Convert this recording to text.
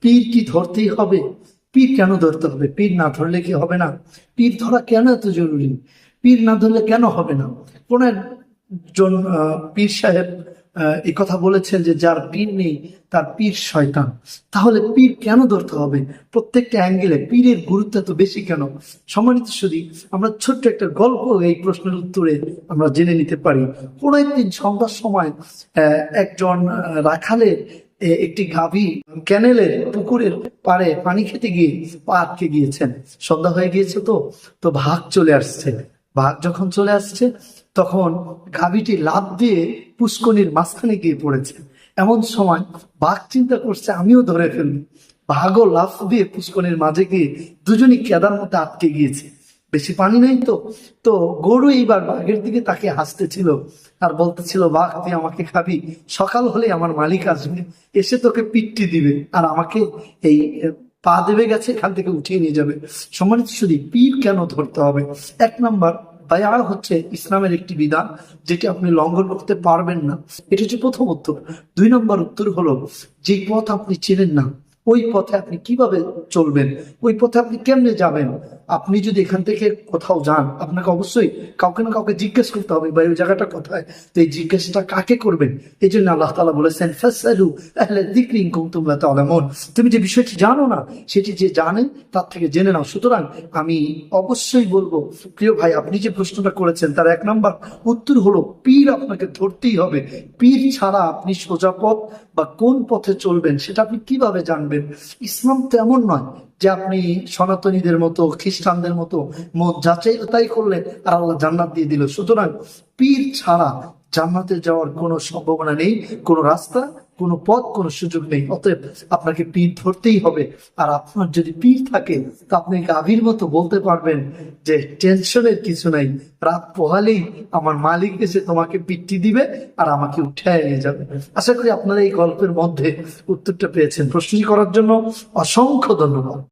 পীর কি ধরতেই হবে? পীর কেন ধরতে হবে? পীর না ধরলে কি হবে না? পীর ধরা কেন এত জরুরি? পীর না ধরলে কেন হবে না? কোন একজন পীর সাহেব এই কথা বলেছেন যে যার পীর নেই, তার পীর শয়তান। তাহলে পীর কেন ধরতে হবে? প্রত্যেকটা অ্যাঙ্গেলে পীরের গুরুত্ব এত বেশি কেন? সম্মানিত শুধু আমরা ছোট্ট একটা গল্প এই প্রশ্নের উত্তরে আমরা জেনে নিতে পারি। কোনো একদিন সন্ধ্যার সময় একজন রাখালের এ- একটি গাভী ক্যানেলের পুকুরের পাড়ে পানি খেতে গিয়ে পা আটকে গিয়েছেন। সন্ধ্যা হয়ে গিয়েছে তো তো ভাগ চলে আসছে। ভাগ যখন চলে আসছে, তখন গাভীটি লাভ দিয়ে পুষ্কনির মাঝখানে গিয়ে পড়েছে। এমন সময় বাঘ চিন্তা করছে, আমিও ধরে ফেলব। ভাগও লাভ দিয়ে পুষ্কনির মাঝে গিয়ে দুজনই কেদার মধ্যে আটকে গিয়েছে। বেশি পানি নেই তো। তো গরু এইবার বাঘের দিকে তাকে হাসতেছিল। আর বলতেছিল, বাঘ, তুই আমাকে খাবি। সকাল হলে আমার মালিক আসবে। এসে তোকে পিট্টি দিবে আর আমাকে এই পা দেবে গেছে, এখান থেকে উঠিয়ে নিয়ে যাবে। সম্মানিত শুধু পীর কেন ধরতে হবে? এক নাম্বার বায়া হচ্ছে ইসলামের একটি বিধান, যেটি আপনি লঙ্ঘন করতে পারবেন না। এটা হচ্ছে প্রথম উত্তর। দুই নম্বর উত্তর হলো যে পথ আপনি চেনেন না ওই পথে আপনি কীভাবে চলবেন? ওই পথে আপনি কেমনে যাবেন? আপনি যদি এখান থেকে কোথাও যান, আপনাকে অবশ্যই কাউকে না কাউকে জিজ্ঞেস করতে হবে বা ওই জায়গাটা কোথায়? তো এই জিজ্ঞাসাটা কাকে করবেন? এই জন্য আল্লাহ তালা বলেছেন ফাসালু তুমি যে বিষয়টি জানো না, সেটি যে জানে, তার থেকে জেনে নাও। সুতরাং আমি অবশ্যই বলব, প্রিয় ভাই, আপনি যে প্রশ্নটা করেছেন, তার এক নম্বর উত্তর হলো, পীর আপনাকে ধরতেই হবে। পীর ছাড়া আপনি সোজা পথ বা কোন পথে চলবেন, সেটা আপনি কীভাবে জানবেন? ইসলাম তো এমন নয় যে আপনি সনাতনীদের মতো, খ্রিস্টানদের মতো মত যাচাই তাই করলেন আর আল্লাহ জান্নাত দিয়ে দিল। সুতরাং পীর ছাড়া জান্নাতে যাওয়ার কোনো সম্ভাবনা নেই, কোনো রাস্তা কোনো পথ, কোনো সুযোগ নেই। অতএব আপনাকে পীর ধরতেই হবে। আর আপনার যদি পীর থাকে, তা আপনি গাভীর মতো বলতে পারবেন যে টেনশনের কিছু নাই। রাত পোহালেই আমার মালিক এসে তোমাকে পিঠটি দিবে আর আমাকে উঠে নিয়ে যাবে। আশা করি আপনারা এই গল্পের মধ্যে উত্তরটা পেয়েছেন। প্রশ্নটি করার জন্য অসংখ্য ধন্যবাদ।